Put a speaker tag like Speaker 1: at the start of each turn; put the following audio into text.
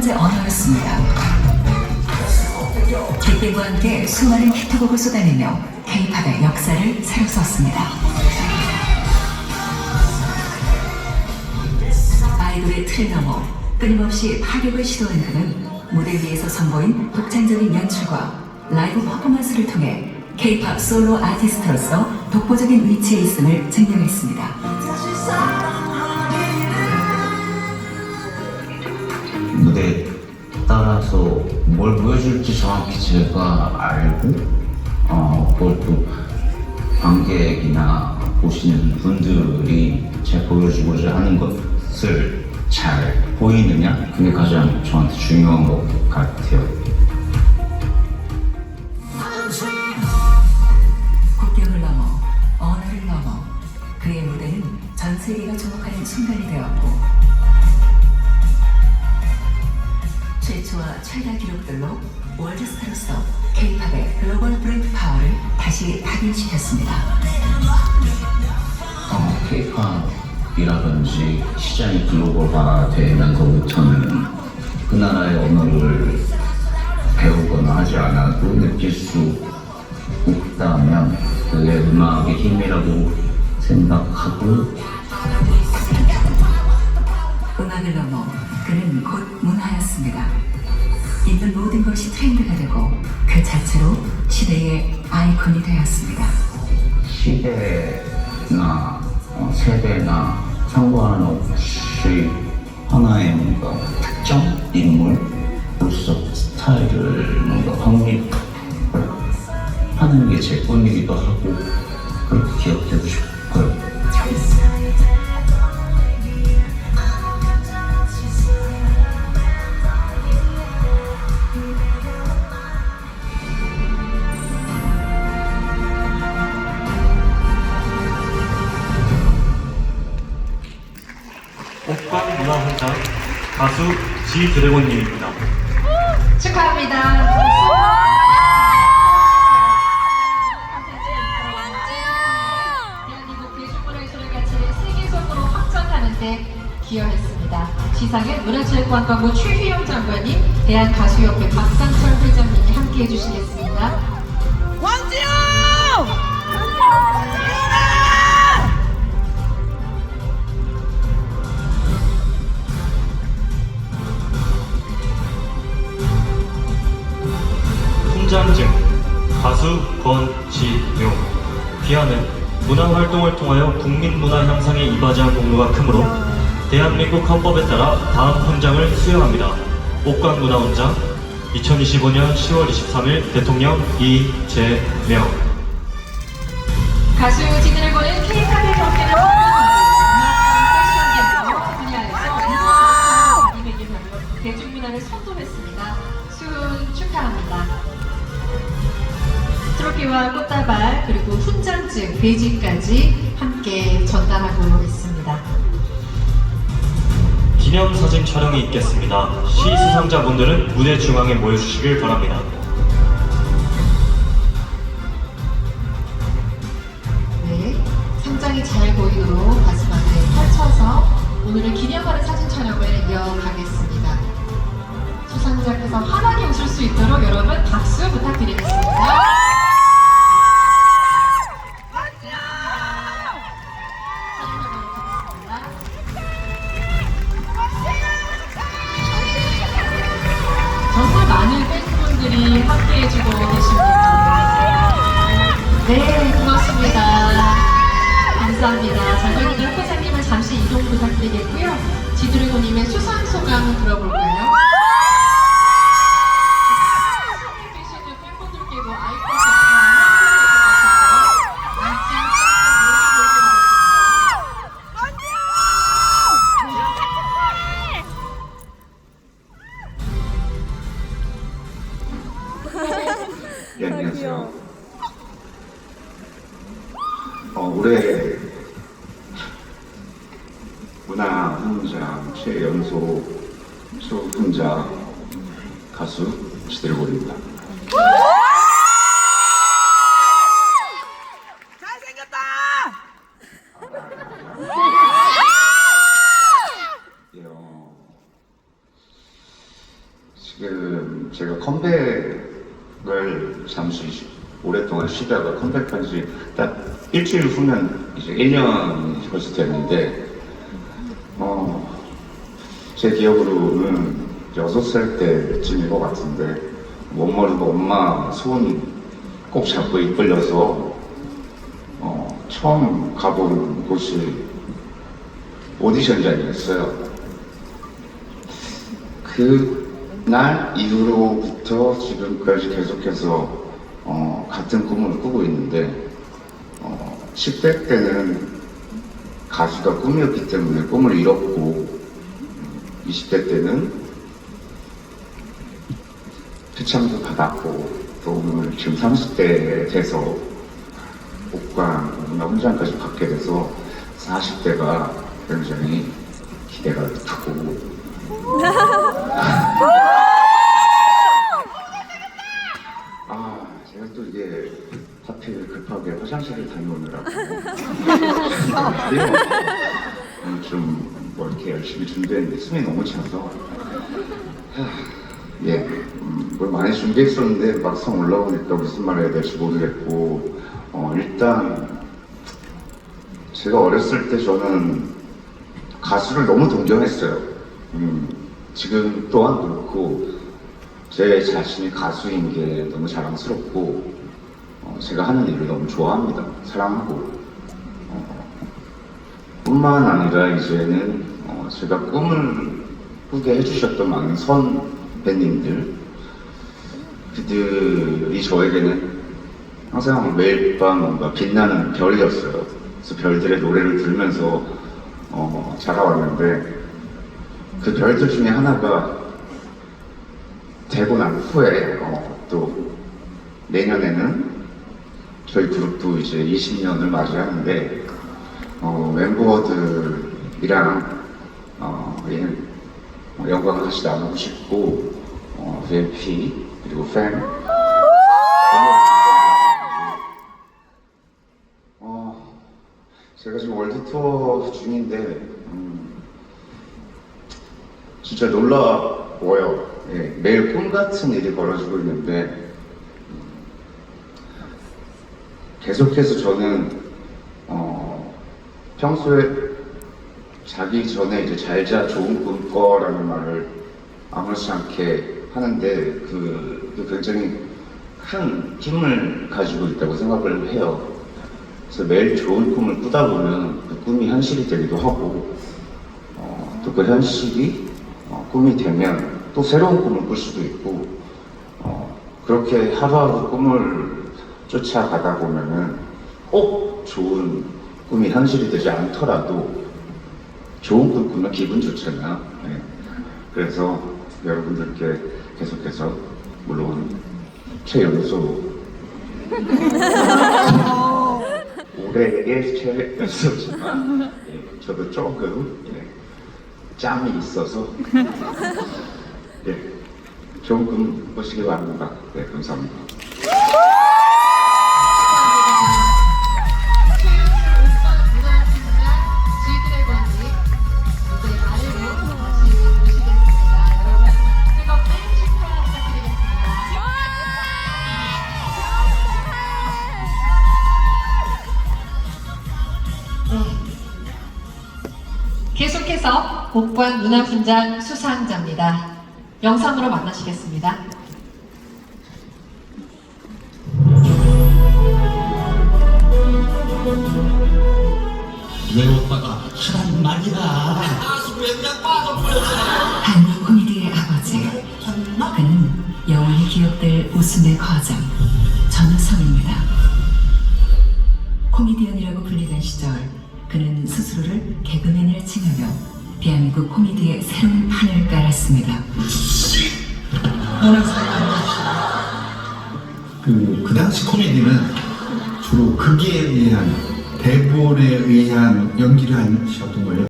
Speaker 1: 번째 언어였습니다. 빅뱅과 함께 수많은 히트곡을 쏟아내며 K-팝의 역사를 새로 썼습니다. 아이돌의 틀을 넘어 끊임없이 파격을 시도한 그는 무대 위에서 선보인 독창적인 연출과 라이브 퍼포먼스를 통해 K-팝 솔로 아티스트로서 독보적인 위치에 있음을 증명했습니다.
Speaker 2: 무대에 따라서 뭘 보여줄지 정확히 제가 알고 어, 그걸 또 관객이나 보시는 분들이 제가 보여주고자 하는 것을 잘 보이느냐 그게 가장 저한테 중요한 것 같아요.
Speaker 1: 국경을 넘어 언어를 넘어 그의 무대는 전 세계가 주목하는 순간이 되었고 최초와 최다 기록들로 월드스타로서 K-팝의 글로벌 브랜드 파워를 다시 확인시켰습니다.
Speaker 2: 어, K-팝이라든지 시장이 글로벌화 되면서부터는 그 나라의 언어를 배우거나 하지 않아도 느낄 수 있다면 그게 음악의 힘이라고 생각하고
Speaker 1: 음악을 넘어 있는 모든 것이 트렌드가 되고 그 자체로 시대의 아이콘이 되었습니다.
Speaker 2: 시대나 어, 세대나 상관없이 하나의 뭔가 특정 인물로서 스타일을 뭔가 확립 하는 게 제 꿈이기도 하고 그렇게 기억되고 싶어요.
Speaker 3: 가수 지 드래곤님입니다.
Speaker 4: 축하합니다. 대한민국 대중문화예술의 가치를 세계적으로 확장하는 데 기여했습니다. 시상은 문화체육관광부 최휘영 장관님, 대한가수협회 박상철 회장님이 함께 해 주시겠습니다.
Speaker 3: 가수 권지용 귀하는 문화활동을 통하여 국민문화 향상에 이바지한 공로가 크므로 대한민국 헌법에 따라 다음 훈장을 수여합니다. 옥광문화훈장 2025년 10월 23일 대통령 이재명
Speaker 4: 가수 K-팝의 음악과 패션 분야에서 200여 대중문화를 선도했습니다. 수훈 축하합니다. 트로피와 꽃다발 그리고 훈장증, 베이지까지 함께 전달하고 있습니다.
Speaker 3: 기념 사진 촬영이 있겠습니다. 시 수상자분들은 무대 중앙에 모여주시길 바랍니다.
Speaker 4: 네, 상장이 잘 보이도록 가슴 앞에 펼쳐서 오늘을 기념하는 사진 촬영을 이어가겠습니다. 수상자께서 환하게 웃을 수 있도록 여러분 박수 부탁드리겠습니다. 분들이 함께 해주고 계십니다. 네, 고맙습니다. 감사합니다. 장관님과 회장님은 잠시 이동 부탁드리겠고요. 지드래곤님의 수상 소감 들어볼까요?
Speaker 5: 네, 안녕하세요. 어, 올해 문화 훈장 최연소 수훈자 가수.
Speaker 6: 잘생겼다!
Speaker 5: 예, 어, 지금 제가 컴백을 잠시 쉬- 쉬다가 컴백한 지 딱 일주일 후면 이제 1년이 벌써 됐는데, 어, 제 기억으로는 6살 때쯤인 것 같은데, 못 모르고 엄마 손 꼭 잡고 이끌려서, 어, 처음 가본 곳이 오디션장이었어요. 그날 이후로부터 지금까지 계속해서 어, 같은 꿈을 꾸고 있는데 어, 10대 때는 가수가 꿈이었기 때문에 꿈을 잃었고 20대 때는 표창도 받았고 또 오늘 지금 30대 돼서 복관 문화훈장까지 받게 돼서 40대가 굉장히 기대가 크고 아 제가 또 이게 하필 급하게 화장실을 다녀오느라고. 오늘 좀뭐 이렇게 열심히 준비했는데 숨이 너무 차서. 하, 예, 음, 뭘 많이 준비했었는데 막상 올라오니까 무슨 말 해야 될지 모르겠고. 어, 일단 제가 어렸을 때 저는 가수를 너무 동경했어요. 음, 지금 또한 그렇고 제 자신이 가수인 게 너무 자랑스럽고 어, 제가 하는 일을 너무 좋아합니다. 사랑하고 어, 뿐만 아니라 이제는 어, 제가 꿈을 꾸게 해주셨던 많은 선 배님들 그들이 저에게는 항상 매일 밤 뭔가 빛나는 별이었어요. 그래서 별들의 노래를 들으면서 어, 자라왔는데 그 별들 중에 하나가 되고 난 후에 어, 또 내년에는 저희 그룹도 이제 20년을 맞이하는데 어, 멤버들이랑 어, 예, 어, 영광을 같이 나누고 싶고 어, VIP 그리고 팬 어, 제가 지금 월드 투어 중인데 음, 진짜 놀라워요. 예, 매일 꿈 같은 일이 벌어지고 있는데 음, 계속해서 저는 어, 평소에 자기 전에 이제 잘 자 좋은 꿈 꿔라는 말을 아무렇지 않게 하는데 그, 그 굉장히 큰 힘을 가지고 있다고 생각을 해요. 그래서 매일 좋은 꿈을 꾸다 보면 그 꿈이 현실이 되기도 하고 어, 또그 현실이 어, 꿈이 되면 또 새로운 꿈을 꿀 수도 있고 어, 그렇게 하루하루 꿈을 쫓아가다 보면은 꼭 좋은 꿈이 현실이 되지 않더라도 좋은 꿈 꾸면 기분 좋잖아요. 네. 그래서 여러분들께 계속해서 물론 최연소 올해의 최연소지만 예, 저도 조금 예, 짬이 있어서 예, 좋은 꿈 꾸시기 바랍니다. 네, 감사합니다.
Speaker 4: 부탁드리겠습니다. 계속해서 복관 문화훈장 수상자입니다. 영상으로 만나시겠습니다.
Speaker 6: 내 오빠가 하란 말이야.
Speaker 1: 한국 코미디의 아버지. 그는 영원히 기억될 웃음의 거장 전우성입니다. 코미디언이라고 불리던 시절 그는 스스로를 개그맨이라 칭하며 대한민국 코미디의 새로운 판을 깔았습니다.
Speaker 6: 그, 그 당시 코미디는 주로 극에 의한 대본에 의한 연기를 하셨던 거예요.